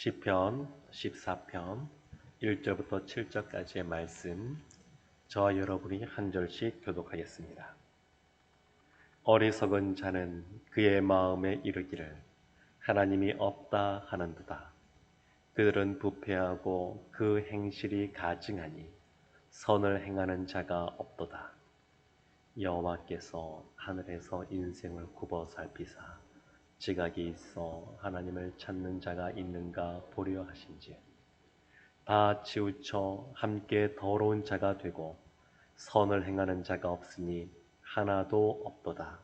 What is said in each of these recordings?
시편 14편 1절부터 7절까지의 말씀 저와 여러분이 한 절씩 교독하겠습니다. 어리석은 자는 그의 마음에 이르기를 하나님이 없다 하는도다. 그들은 부패하고 그 행실이 가증하니 선을 행하는 자가 없도다. 여호와께서 하늘에서 인생을 굽어 살피사 지각이 있어 하나님을 찾는 자가 있는가 보려 하신지 다 치우쳐 함께 더러운 자가 되고 선을 행하는 자가 없으니 하나도 없도다.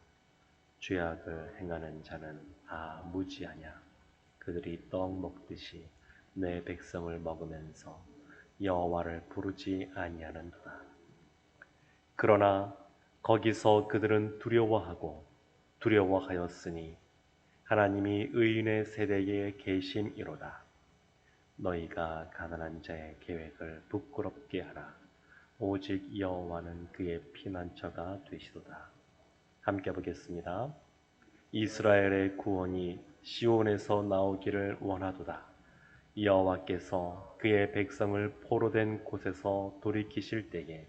죄악을 행하는 자는 다 무지하냐? 그들이 떡 먹듯이 내 백성을 먹으면서 여호와를 부르지 아니하는도다. 그러나 거기서 그들은 두려워하고 두려워하였으니 하나님이 의인의 세대에 계심이로다. 너희가 가난한 자의 계획을 부끄럽게 하라. 오직 여호와는 그의 피난처가 되시도다. 함께 보겠습니다. 이스라엘의 구원이 시온에서 나오기를 원하도다. 여호와께서 그의 백성을 포로된 곳에서 돌이키실 때에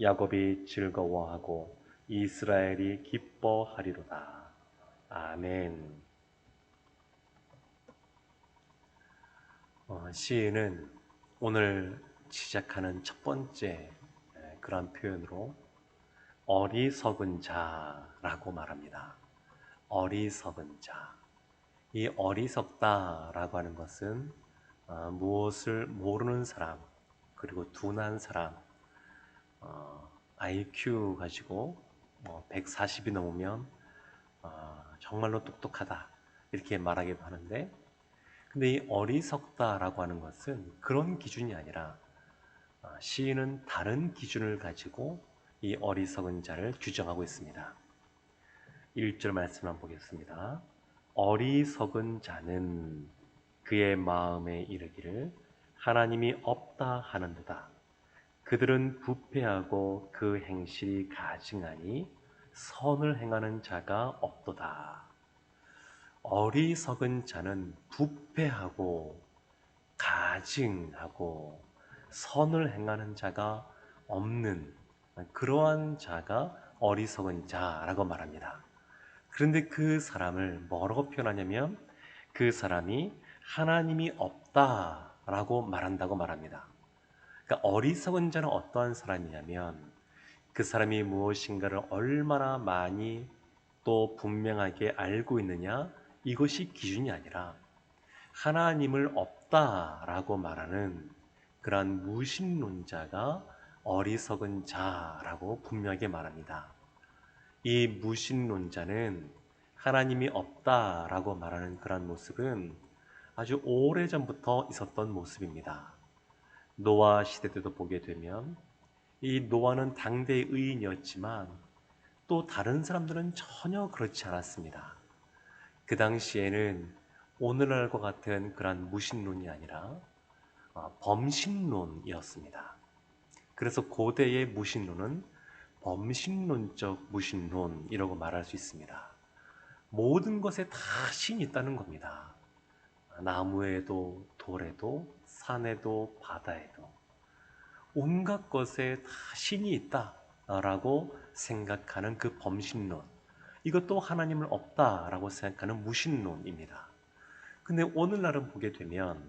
야곱이 즐거워하고 이스라엘이 기뻐하리로다. 아멘. 어, 시인은 오늘 시작하는 첫 번째 그런 표현으로 어리석은 자라고 말합니다. 어리석은 자. 이 어리석다라고 하는 것은 어, 무엇을 모르는 사람, 그리고 둔한 사람, 어, IQ 가지고 뭐 140이 넘으면 어, 정말로 똑똑하다 이렇게 말하기도 하는데 근데 이 어리석다라고 하는 것은 그런 기준이 아니라 어, 시인은 다른 기준을 가지고 이 어리석은 자를 규정하고 있습니다. 1절 말씀 한번 보겠습니다. 어리석은 자는 그의 마음에 이르기를 하나님이 없다 하는도다. 그들은 부패하고 그 행실이 가증하니 선을 행하는 자가 없도다. 어리석은 자는 부패하고 가증하고 선을 행하는 자가 없는 그러한 자가 어리석은 자라고 말합니다. 그런데 그 사람을 뭐라고 표현하냐면 그 사람이 하나님이 없다라고 말한다고 말합니다. 그러니까 어리석은 자는 어떠한 사람이냐면 그 사람이 무엇인가를 얼마나 많이 또 분명하게 알고 있느냐 이것이 기준이 아니라 하나님을 없다라고 말하는 그러한 무신론자가 어리석은 자라고 분명하게 말합니다. 이 무신론자는 하나님이 없다라고 말하는 그러한 모습은 아주 오래전부터 있었던 모습입니다. 노아 시대 때도 보게 되면 이 노아는 당대의 의인이었지만 또 다른 사람들은 전혀 그렇지 않았습니다. 그 당시에는 오늘날과 같은 그런 무신론이 아니라 어, 범신론이었습니다. 그래서 고대의 무신론은 범신론적 무신론이라고 말할 수 있습니다. 모든 것에 다 신이 있다는 겁니다. 나무에도 돌에도 산에도 바다에도 온갖 것에 다 신이 있다라고 생각하는 그 범신론. 이것도 하나님을 없다라고 생각하는 무신론입니다. 근데 오늘날은 보게 되면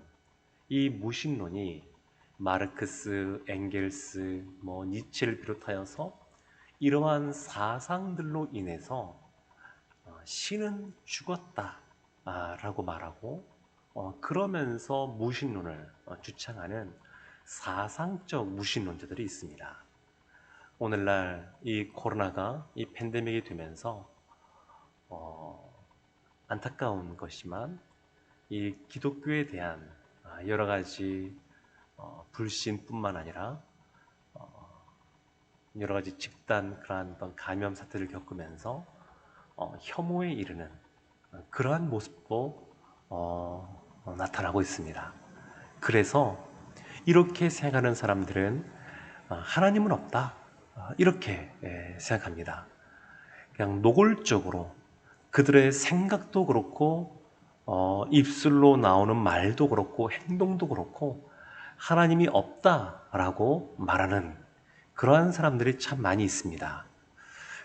이 무신론이 마르크스, 엥겔스, 뭐 니체를 비롯하여서 이러한 사상들로 인해서 어, 신은 죽었다라고 말하고 어, 그러면서 무신론을 어, 주창하는 사상적 무신론자들이 있습니다. 오늘날 이 코로나가 이 팬데믹이 되면서 어, 안타까운 것이지만 이 기독교에 대한 아, 여러 가지 어, 불신뿐만 아니라 어, 여러 가지 집단 그러한 어떤 감염 사태를 겪으면서 어, 혐오에 이르는 그러한 모습도 어, 어, 나타나고 있습니다. 그래서 이렇게 생각하는 사람들은 어, 하나님은 없다. 어, 이렇게 예, 생각합니다. 그냥 노골적으로 그들의 생각도 그렇고 어, 입술로 나오는 말도 그렇고 행동도 그렇고 하나님이 없다라고 말하는 그러한 사람들이 참 많이 있습니다.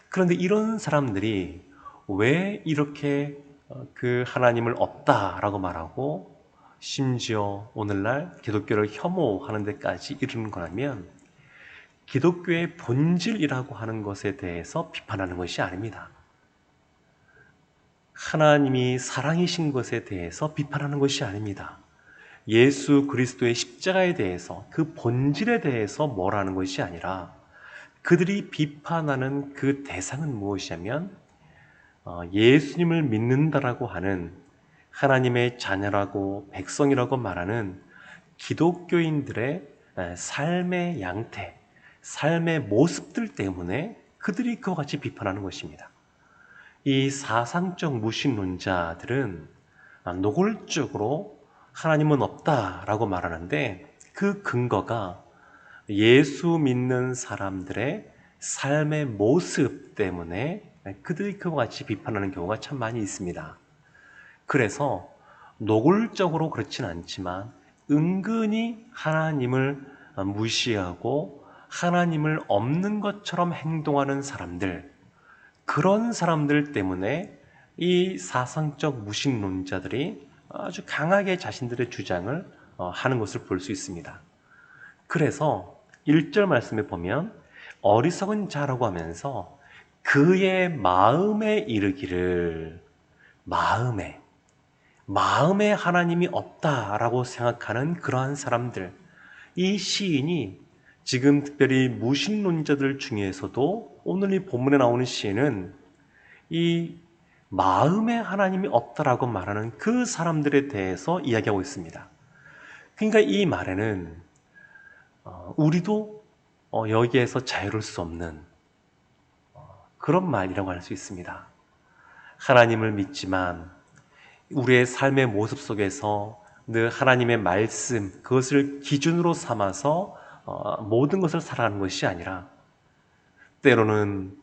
그런데 이런 사람들이 왜 이렇게 어, 그 하나님을 없다라고 말하고 심지어 오늘날 기독교를 혐오하는 데까지 이르는 거라면 기독교의 본질이라고 하는 것에 대해서 비판하는 것이 아닙니다. 하나님이 사랑이신 것에 대해서 비판하는 것이 아닙니다. 예수 그리스도의 십자가에 대해서 그 본질에 대해서 뭐라는 것이 아니라 그들이 비판하는 그 대상은 무엇이냐면 어, 예수님을 믿는다라고 하는 하나님의 자녀라고 백성이라고 말하는 기독교인들의 삶의 양태, 삶의 모습들 때문에 그들이 그와 같이 비판하는 것입니다. 이 사상적 무신론자들은 노골적으로 하나님은 없다라고 말하는데 그 근거가 예수 믿는 사람들의 삶의 모습 때문에 그들이 그와 같이 비판하는 경우가 참 많이 있습니다. 그래서 노골적으로 그렇진 않지만 은근히 하나님을 무시하고 하나님을 없는 것처럼 행동하는 사람들, 그런 사람들 때문에 이 사상적 무신론자들이 아주 강하게 자신들의 주장을 어, 하는 것을 볼 수 있습니다. 그래서 1절 말씀에 보면 어리석은 자라고 하면서 그의 마음에 이르기를 마음에 마음에 하나님이 없다라고 생각하는 그러한 사람들 이 시인이 지금 특별히 무신론자들 중에서도 오늘 이 본문에 나오는 시인은 이 마음에 하나님이 없다라고 말하는 그 사람들에 대해서 이야기하고 있습니다. 그러니까 이 말에는 어, 우리도 어, 여기에서 자유로울 수 없는 어, 그런 말이라고 할 수 있습니다. 하나님을 믿지만 우리의 삶의 모습 속에서 늘 하나님의 말씀 그것을 기준으로 삼아서 모든 것을 살아가는 것이 아니라 때로는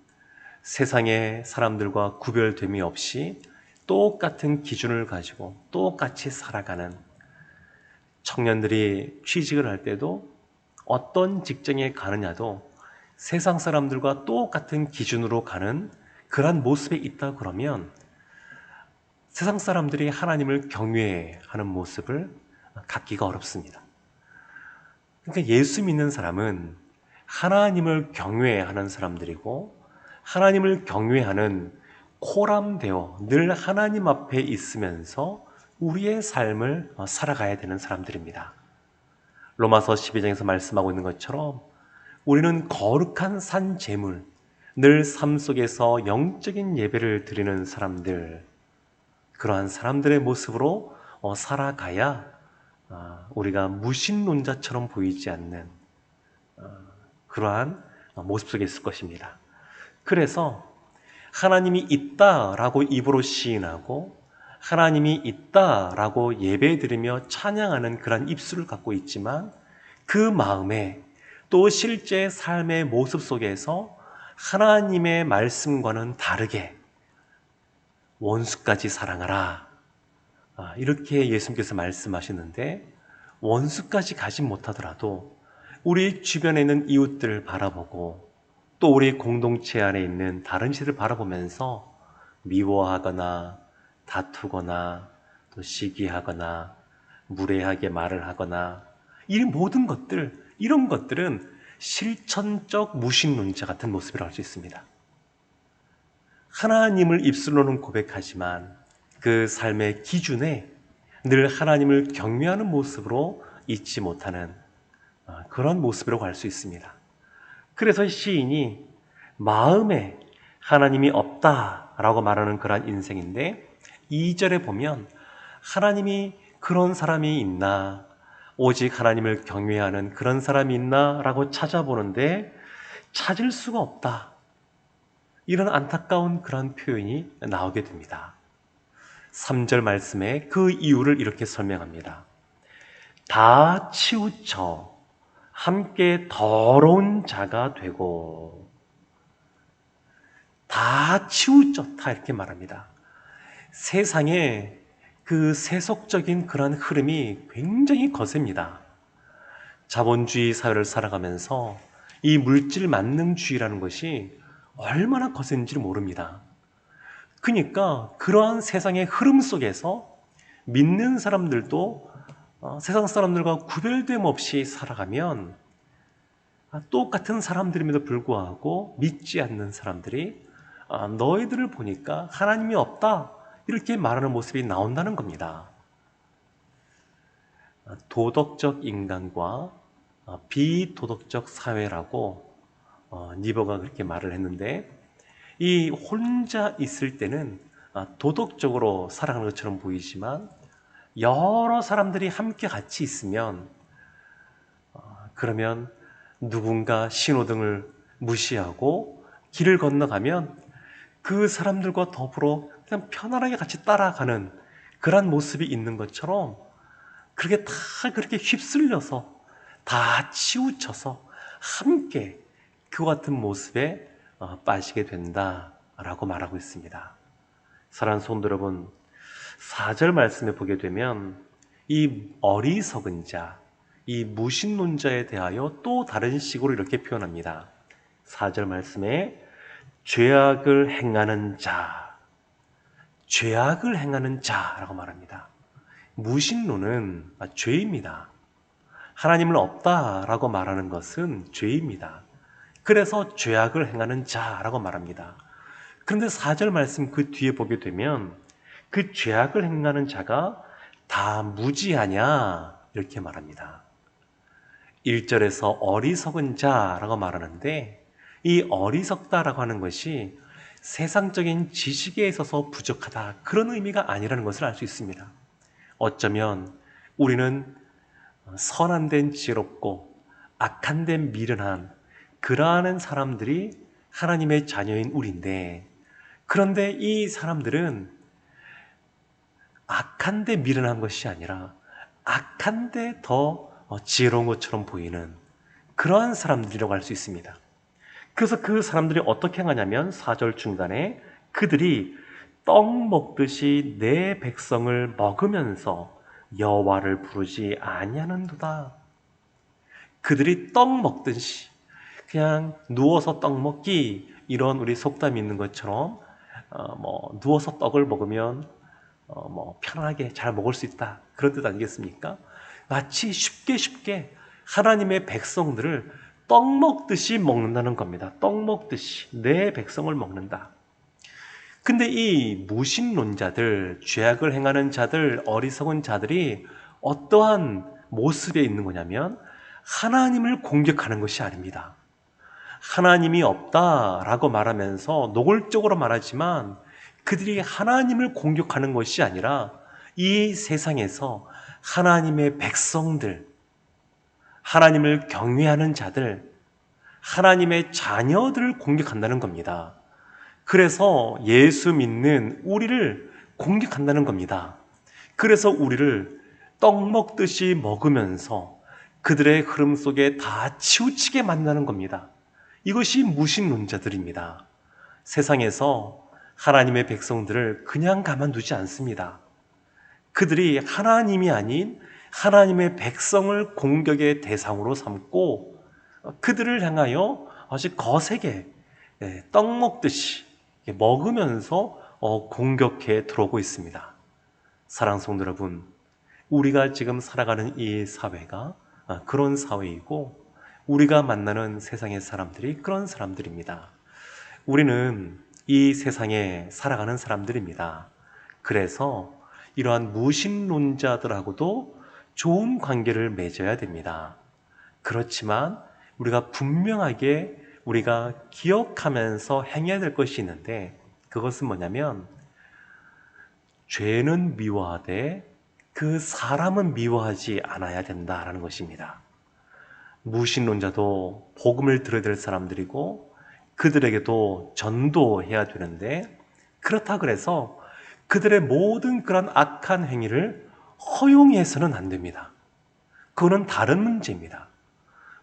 세상의 사람들과 구별됨이 없이 똑같은 기준을 가지고 똑같이 살아가는 청년들이 취직을 할 때도 어떤 직장에 가느냐도 세상 사람들과 똑같은 기준으로 가는 그러한 모습에 있다 그러면 세상 사람들이 하나님을 경외하는 모습을 갖기가 어렵습니다. 그러니까 예수 믿는 사람은 하나님을 경외하는 사람들이고 하나님을 경외하는 코람되어 늘 하나님 앞에 있으면서 우리의 삶을 살아가야 되는 사람들입니다. 로마서 12장에서 말씀하고 있는 것처럼 우리는 거룩한 산 제물, 늘 삶 속에서 영적인 예배를 드리는 사람들, 그러한 사람들의 모습으로 어, 살아가야 아, 우리가 무신론자처럼 보이지 않는 어, 그러한 모습 속에 있을 것입니다. 그래서 하나님이 있다라고 입으로 시인하고 하나님이 있다라고 예배 드리며 찬양하는 그런 입술을 갖고 있지만 그 마음에 또 실제 삶의 모습 속에서 하나님의 말씀과는 다르게 원수까지 사랑하라. 아, 이렇게 예수님께서 말씀하시는데 원수까지 가지 못하더라도 우리 주변에 있는 이웃들을 바라보고 또 우리 공동체 안에 있는 다른 시를 바라보면서 미워하거나 다투거나 또 시기하거나 무례하게 말을 하거나 이 모든 것들 이런 것들은 실천적 무신론자 같은 모습이라고 할 수 있습니다. 하나님을 입술로는 고백하지만 그 삶의 기준에 늘 하나님을 경외하는 모습으로 잊지 못하는 어, 그런 모습이라고 할 수 있습니다. 그래서 시인이 마음에 하나님이 없다라고 말하는 그러한 인생인데 2절에 보면 하나님이 그런 사람이 있나 오직 하나님을 경외하는 그런 사람이 있나라고 찾아보는데 찾을 수가 없다. 이런 안타까운 그런 표현이 나오게 됩니다. 3절 말씀에 그 이유를 이렇게 설명합니다. 다 치우쳐 함께 더러운 자가 되고 다 치우쳤다 이렇게 말합니다. 세상에 그 세속적인 그러한 흐름이 굉장히 거셉니다. 자본주의 사회를 살아가면서 이 물질 만능주의라는 것이 얼마나 거센지 모릅니다. 그러니까 그러한 세상의 흐름 속에서 믿는 사람들도 어, 세상 사람들과 구별됨 없이 살아가면 아, 똑같은 사람들임에도 불구하고 믿지 않는 사람들이 아, 너희들을 보니까 하나님이 없다 이렇게 말하는 모습이 나온다는 겁니다. 아, 도덕적 인간과 아, 비도덕적 사회라고 어, 니버가 그렇게 말을 했는데 이 혼자 있을 때는 아, 도덕적으로 살아가는 것처럼 보이지만 여러 사람들이 함께 같이 있으면 어, 그러면 누군가 신호등을 무시하고 길을 건너가면 그 사람들과 더불어 그냥 편안하게 같이 따라가는 그런 모습이 있는 것처럼 그렇게 다 그렇게 휩쓸려서 다 치우쳐서 함께 그 같은 모습에 어, 빠지게 된다라고 말하고 있습니다. 사랑하는 성도 여러분, 4절 말씀에 보게 되면 이 어리석은 자, 이 무신론자에 대하여 또 다른 식으로 이렇게 표현합니다. 4절 말씀에 죄악을 행하는 자, 죄악을 행하는 자라고 말합니다. 무신론은 죄입니다. 하나님은 없다라고 말하는 것은 죄입니다. 그래서 죄악을 행하는 자라고 말합니다. 그런데 4절 말씀 그 뒤에 보게 되면 그 죄악을 행하는 자가 다 무지하냐 이렇게 말합니다. 1절에서 어리석은 자라고 말하는데 이 어리석다라고 하는 것이 세상적인 지식에 있어서 부족하다 그런 의미가 아니라는 것을 알 수 있습니다. 어쩌면 우리는 선한 된 지혜롭고 악한 된 미련한 그러한 사람들이 하나님의 자녀인 우리인데 그런데 이 사람들은 악한데 미련한 것이 아니라 악한데 더 지혜로운 것처럼 보이는 그러한 사람들이라고 할 수 있습니다. 그래서 그 사람들이 어떻게 하냐면 4절 중간에 그들이 떡 먹듯이 내 백성을 먹으면서 여호와를 부르지 아니하는도다. 그들이 떡 먹듯이 그냥 누워서 떡 먹기 이런 우리 속담이 있는 것처럼 어, 뭐 누워서 떡을 먹으면 어, 뭐 편하게 잘 먹을 수 있다 그런 뜻 아니겠습니까? 마치 쉽게 쉽게 하나님의 백성들을 떡 먹듯이 먹는다는 겁니다. 떡 먹듯이 내 백성을 먹는다. 근데 이 무신론자들, 죄악을 행하는 자들, 어리석은 자들이 어떠한 모습에 있는 거냐면 하나님을 공격하는 것이 아닙니다. 하나님이 없다라고 말하면서 노골적으로 말하지만 그들이 하나님을 공격하는 것이 아니라 이 세상에서 하나님의 백성들, 하나님을 경외하는 자들, 하나님의 자녀들을 공격한다는 겁니다. 그래서 예수 믿는 우리를 공격한다는 겁니다. 그래서 우리를 떡 먹듯이 먹으면서 그들의 흐름 속에 다 치우치게 만나는 겁니다. 이것이 무신론자들입니다. 세상에서 하나님의 백성들을 그냥 가만두지 않습니다. 그들이 하나님이 아닌 하나님의 백성을 공격의 대상으로 삼고 그들을 향하여 아주 거세게 예, 떡 먹듯이 먹으면서 어, 공격해 들어오고 있습니다. 사랑성도 여러분, 우리가 지금 살아가는 이 사회가 아, 그런 사회이고 우리가 만나는 세상의 사람들이 그런 사람들입니다. 우리는 이 세상에 살아가는 사람들입니다. 그래서 이러한 무신론자들하고도 좋은 관계를 맺어야 됩니다. 그렇지만 우리가 분명하게 우리가 기억하면서 행해야 될 것이 있는데 그것은 뭐냐면 죄는 미워하되 그 사람은 미워하지 않아야 된다라는 것입니다. 무신론자도 복음을 들어야 될 사람들이고 그들에게도 전도해야 되는데 그렇다 그래서 그들의 모든 그런 악한 행위를 허용해서는 안 됩니다. 그거는 다른 문제입니다.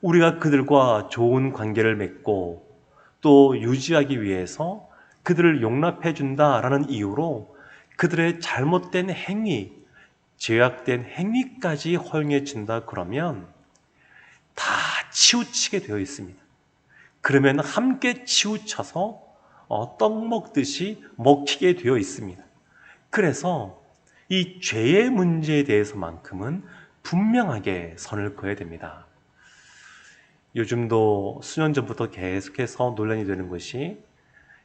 우리가 그들과 좋은 관계를 맺고 또 유지하기 위해서 그들을 용납해 준다라는 이유로 그들의 잘못된 행위, 죄악된 행위까지 허용해 준다 그러면 다 치우치게 되어 있습니다. 그러면 함께 치우쳐서 어, 떡 먹듯이 먹히게 되어 있습니다. 그래서 이 죄의 문제에 대해서만큼은 분명하게 선을 그어야 됩니다. 요즘도 수년 전부터 계속해서 논란이 되는 것이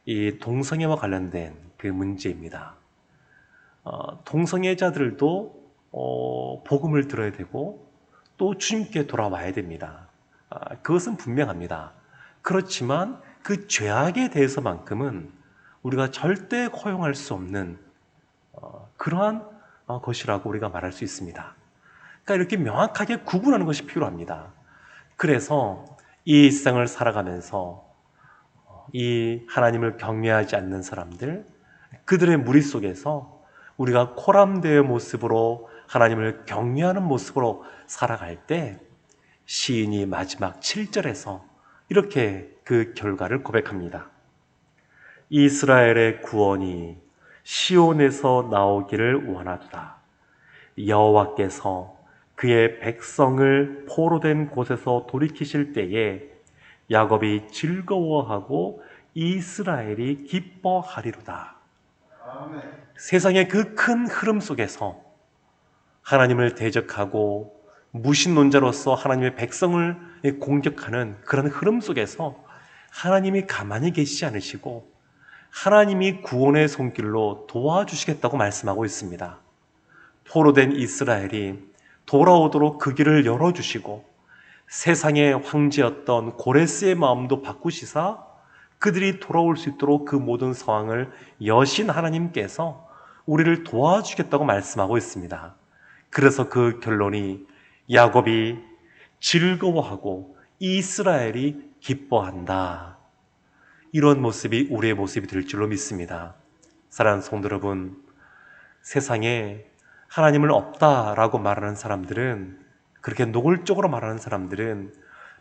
이 동성애와 관련된 그 문제입니다. 어, 동성애자들도 어, 복음을 들어야 되고 또 주님께 돌아와야 됩니다. 아, 그것은 분명합니다. 그렇지만 그 죄악에 대해서만큼은 우리가 절대 허용할 수 없는 어, 그러한 어, 것이라고 우리가 말할 수 있습니다. 그러니까 이렇게 명확하게 구분하는 것이 필요합니다. 그래서 이 일상을 살아가면서 어, 이 하나님을 경외하지 않는 사람들, 그들의 무리 속에서 우리가 코람대의 모습으로 하나님을 경외하는 모습으로 살아갈 때 시인이 마지막 7절에서 이렇게 그 결과를 고백합니다. 이스라엘의 구원이 시온에서 나오기를 원하다. 여호와께서 그의 백성을 포로된 곳에서 돌이키실 때에 야곱이 즐거워하고 이스라엘이 기뻐하리로다. 세상의 그 큰 흐름 속에서 하나님을 대적하고 무신론자로서 하나님의 백성을 공격하는 그런 흐름 속에서 하나님이 가만히 계시지 않으시고 하나님이 구원의 손길로 도와주시겠다고 말씀하고 있습니다. 포로된 이스라엘이 돌아오도록 그 길을 열어주시고 세상의 황제였던 고레스의 마음도 바꾸시사 그들이 돌아올 수 있도록 그 모든 상황을 여신 하나님께서 우리를 도와주겠다고 말씀하고 있습니다. 그래서 그 결론이 야곱이 즐거워하고 이스라엘이 기뻐한다. 이런 모습이 우리의 모습이 될 줄로 믿습니다. 사랑하는 성도 여러분, 세상에 하나님을 없다라고 말하는 사람들은 그렇게 노골적으로 말하는 사람들은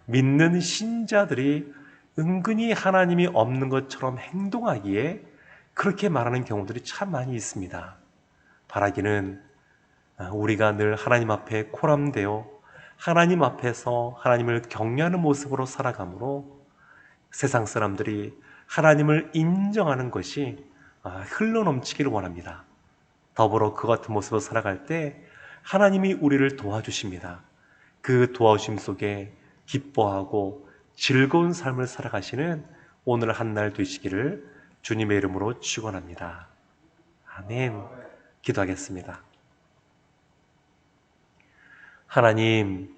믿는 신자들이 은근히 하나님이 없는 것처럼 행동하기에 그렇게 말하는 경우들이 참 많이 있습니다. 바라기는 우리가 늘 하나님 앞에 코람되어 하나님 앞에서 하나님을 경외하는 모습으로 살아가므로 세상 사람들이 하나님을 인정하는 것이 흘러넘치기를 원합니다. 더불어 그 같은 모습으로 살아갈 때 하나님이 우리를 도와주십니다. 그 도와주심 속에 기뻐하고 즐거운 삶을 살아가시는 오늘 한 날 되시기를 주님의 이름으로 축원합니다. 아멘. 기도하겠습니다. 하나님,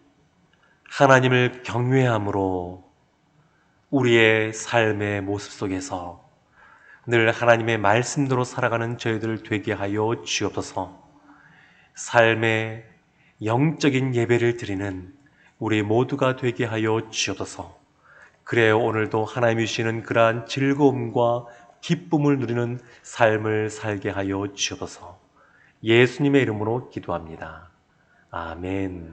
하나님을 경외함으로 우리의 삶의 모습 속에서 늘 하나님의 말씀대로 살아가는 저희들 되게 하여 주옵소서. 삶의 영적인 예배를 드리는 우리 모두가 되게 하여 주옵소서. 그래요 오늘도 하나님이 주시는 그러한 즐거움과 기쁨을 누리는 삶을 살게 하여 주옵소서. 예수님의 이름으로 기도합니다. 아멘.